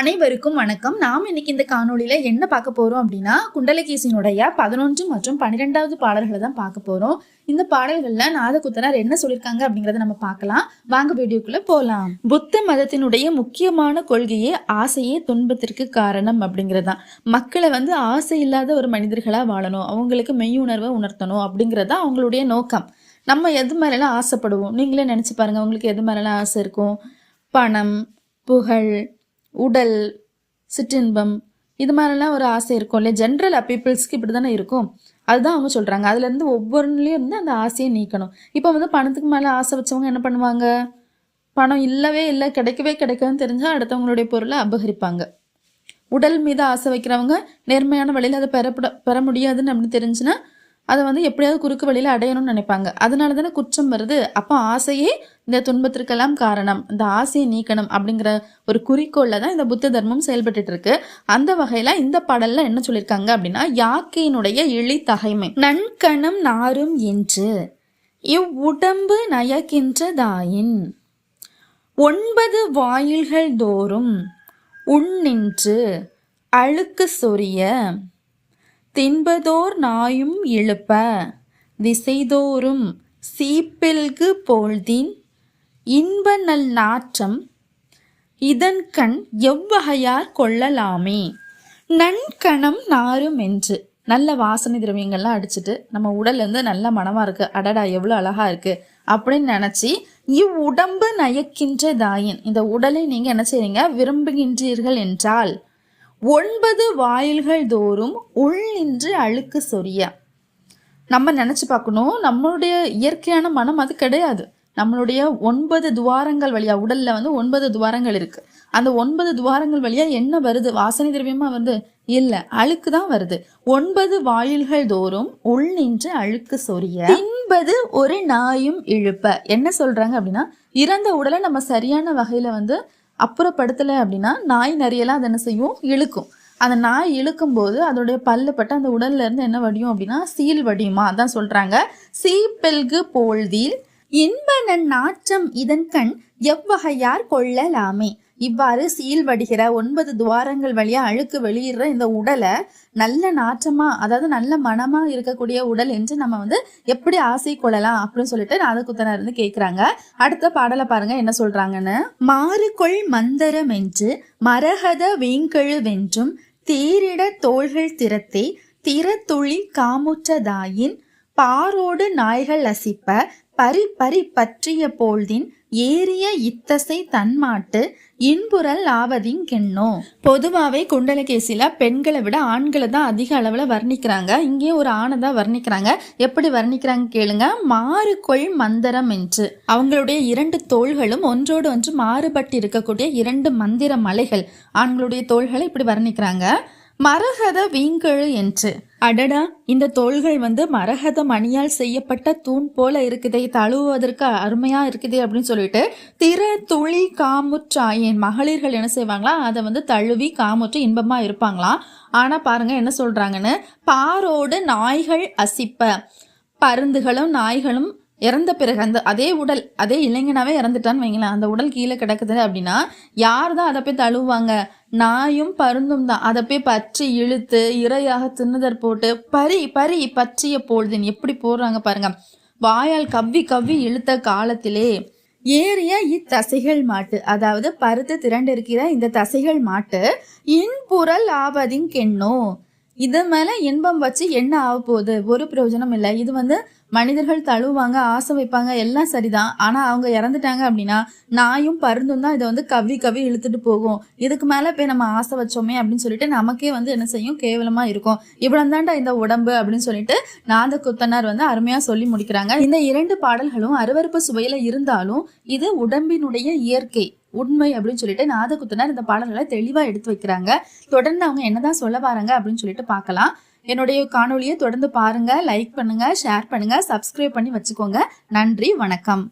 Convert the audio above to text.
அனைவருக்கும் வணக்கம். நாம் இன்னைக்கு இந்த காணொலியில் என்ன பார்க்க போகிறோம் அப்படின்னா குண்டலகேசியினுடைய பதினொன்று மற்றும் பன்னிரெண்டாவது பாடல்களை தான் பார்க்க போகிறோம் இந்த பாடல்களில் நாதகுத்தனார் என்ன சொல்லியிருக்காங்க அப்படிங்கிறத நம்ம பார்க்கலாம். வாங்க வீடியோக்குள்ளே போகலாம் புத்த மதத்தினுடைய முக்கியமான கொள்கையே ஆசையே துன்பத்திற்கு காரணம் அப்படிங்கறதுதான் மக்களை வந்து ஆசை இல்லாத ஒரு மனிதர்களாக வாழணும். அவங்களுக்கு மெய்யுணர்வை உணர்த்தணும் அப்படிங்கிறதா தான் அவங்களுடைய நோக்கம். நம்ம எது மேலெல்லாம் ஆசைப்படுவோம்? நீங்களே நினச்சி பாருங்கள் உங்களுக்கு எது மேலெல்லாம் ஆசை இருக்கும்? பணம் புகழ் உடல் சிற்றின்பம் இது மாதிரிலாம் ஒரு ஆசை இருக்கும் இல்லையா ஜென்ரல் பீப்புள்ஸ்க்கு இப்படி தானே இருக்கும். அதுதான் அவங்க சொல்கிறாங்க அதுலேருந்து ஒவ்வொன்றுலேயும் இருந்து அந்த ஆசையை நீக்கணும். இப்போ வந்து பணத்துக்கு மேலே ஆசை வச்சவங்க என்ன பண்ணுவாங்க? பணம் இல்லவே இல்லை கிடைக்கவே கிடைக்காதுன்னு தெரிஞ்சால் அடுத்தவங்களுடைய பொருளை அபகரிப்பாங்க. உடல் மீது ஆசை வைக்கிறவங்க நேர்மையான வழியில் அதை பெறப்பட பெற முடியாதுன்னு அப்படின்னு தெரிஞ்சுன்னா அதை வந்து எப்படியாவது குறுக்கு வழியில் அடையணும்னு நினைப்பாங்க. அதனால தானே குற்றம் வருது. அப்போ ஆசையே இந்த துன்பத்திற்கெல்லாம் காரணம். இந்த ஆசையை நீக்கணும் அப்படிங்கிற ஒரு குறிக்கோளில் தான் இந்த புத்த தர்மம் செயல்பட்டு இருக்கு. அந்த வகையில் இந்த பாடலில் என்ன சொல்லியிருக்காங்க அப்படின்னா யாக்கையினுடைய இழி தகைமை. நன்கணம் நாரும் என்று இவ்வுடம்பு நயக்கின்றதாயின் ஒன்பது வாயில்கள் தோறும் உண்ணின்று அழுக்கு சொரிய தின்பதோர் நாயும் இழுப்ப திசைதோறும் சீப்பில்கு போழ்தின் இன்ப நல் நாற்றம் இதன் கண் எவ்வகையார் கொள்ளலாமே? நன்கணம் நாரும் என்று. நல்ல வாசனை திரவியங்கள்லாம் அடிச்சுட்டு நம்ம உடல்ல நல்ல மனமாக இருக்குது அடடா எவ்வளோ அழகாக இருக்குது அப்படின்னு நினச்சி இவ்வுடம்பு நயக்கின்ற தாயின். இந்த உடலை நீங்கள் என்ன செய்றீங்க? விரும்புகின்றீர்கள் என்றால் ஒன்பது வாயில்கள் தோறும் உள் நின்று அழுக்கு சொரிய. நம்ம நினச்சி பார்க்கணும் நம்மளுடைய இயற்கையான மனம் அது கிடையாது. நம்மளுடைய ஒன்பது துவாரங்கள் வழியா உடல்ல வந்து ஒன்பது துவாரங்கள் இருக்கு. அந்த ஒன்பது துவாரங்கள் வழியா என்ன வருது? வாசனை திரவியமா வந்து இல்ல அழுக்கு தான் வருது. ஒன்பது வாயில்கள் தோறும் உள் நின்று அழுக்கு சொரிய. தின்பது ஒரு நாயும் இழுப்ப. என்ன சொல்றாங்க அப்படின்னா இறந்த உடலை நம்ம சரியான வகையில வந்து அப்புறப்படுத்தலை அப்படின்னா நாய் நிறையலாம் அதை என்ன செய்யும்? இழுக்கும். அந்த நாய் இழுக்கும் போது அதோடைய பல்லு பட்டு அந்த உடல்ல இருந்து என்ன வடியும் அப்படின்னா சீல் வடியுமா? அதான் சொல்றாங்க. சீப்பெல்கு போழுதில் இன்ப நன் நாற்றம் இதன் கண் எவ்வகையார் கொள்ளலாமே? இவ்வாறு சீல் வடிகிற ஒன்பது துவாரங்கள் வழியா அழுக்கு வெளியிடுற இந்த உடலை நல்ல நாற்றமா அதாவது நல்ல மனமா இருக்கக்கூடிய உடல் என்று நம்ம வந்து எப்படி ஆசை கொள்ளலாம் அப்படின்னு சொல்லிட்டு நாதகுத்தனர் இருந்து கேக்குறாங்க. அடுத்த பாடலை பாருங்க என்ன சொல்றாங்கன்னு. மாறுகொள் மந்தரம் என்று மரகத வீங்கழு வென்றும் தேரிட தோள்கள் திறத்தே திறத்துளி காமுற்றதாயின் பாரோடு நாய்கள் அசிப்ப பரி பறி பற்றிய போழ்தின் ஏறிய இத்தசை தன்மாட்டு இன்புறல் கெண்ணோ? பொதுவாகவே குண்டலகேசியில் பெண்களை விட ஆண்களை தான் அதிக அளவில் வர்ணிக்கிறாங்க. இங்கேயும் ஒரு ஆணை தான் வர்ணிக்கிறாங்க. எப்படி வர்ணிக்கிறாங்க கேளுங்க. மாறுகொள் மந்திரம் என்று. அவங்களுடைய இரண்டு தோள்களும் ஒன்றோடு ஒன்று மாறுபட்டு இருக்கக்கூடிய இரண்டு மந்திர மலைகள். ஆண்களுடைய தோள்களை இப்படி வர்ணிக்கிறாங்க. மரகத வீங்கழு என்று. அடடா இந்த தோள்கள் வந்து மரகத மணியால் செய்யப்பட்ட தூண் போல இருக்குது தழுவுவதற்கு அருமையா இருக்குதே அப்படின்னு சொல்லிட்டு திற துளி காமுற்றாயின் மகளிர்கள் என்ன செய்வாங்களா அதை வந்து தழுவி காமுற்று இன்பமா இருப்பாங்களாம் ஆனா பாருங்க என்ன சொல்றாங்கன்னு பாரோடு நாய்கள் அசிப்ப. பருந்துகளும் நாய்களும் இறந்த பிறகு அந்த அதே உடல் அதே இளைஞனாவே இறந்துட்டான்னு வைங்களேன். அந்த உடல் கீழே கிடக்குது அப்படின்னா யார் தான் அதை போய் தழுவுவாங்க? நாயும் பருந்தும் தான். அதை போய் பற்றி இழுத்து இரையாக தின்னுதர் போட்டு பரி பரி பற்றிய பொழுதுன்னு எப்படி போடுறாங்க பாருங்க. வாயால் கவ்வி கவ்வி இழுத்த காலத்திலே ஏறிய இத்தசைகள் மாட்டு. அதாவது பருத்து திரண்டிருக்கிற இந்த தசைகள் மாட்டு இன்புறல் கெண்ணோ? இது மேல இன்பம் வச்சு என்ன ஆக போகுது? ஒரு பிரயோஜனம் இல்லை. இது வந்து மனிதர்கள் தழுவாங்க ஆசை வைப்பாங்க எல்லாம் சரிதான். ஆனா அவங்க இறந்துட்டாங்க அப்படின்னா நாயும் பருந்தும் தான் இதை வந்து கவி கவி இழுத்துட்டு போகும். இதுக்கு மேல போய் நம்ம ஆசை வச்சோமே அப்படின்னு சொல்லிட்டு நமக்கே வந்து என்ன செய்யும்? கேவலமா இருக்கும். இவ்வளவு தாண்டா இந்த உடம்பு அப்படின்னு சொல்லிட்டு நாத குத்தனார் வந்து அருமையா சொல்லி முடிக்கிறாங்க. இந்த இரண்டு பாடல்களும் அருவறுப்பு சுவையில இருந்தாலும் இது உடம்பினுடைய இயற்கை. உண்மை அப்படின்னு சொல்லிட்டு நாதகுத்தனார் இந்த பாடல்களை தெளிவாக எடுத்து வைக்கிறாங்க. தொடர்ந்து அவங்க என்னதான் சொல்ல பாருங்க அப்படின்னு சொல்லிட்டு பார்க்கலாம். என்னுடைய காணொலியை தொடர்ந்து பாருங்க லைக் பண்ணுங்க ஷேர் பண்ணுங்க சப்ஸ்கிரைப் பண்ணி வச்சுக்கோங்க. நன்றி வணக்கம்.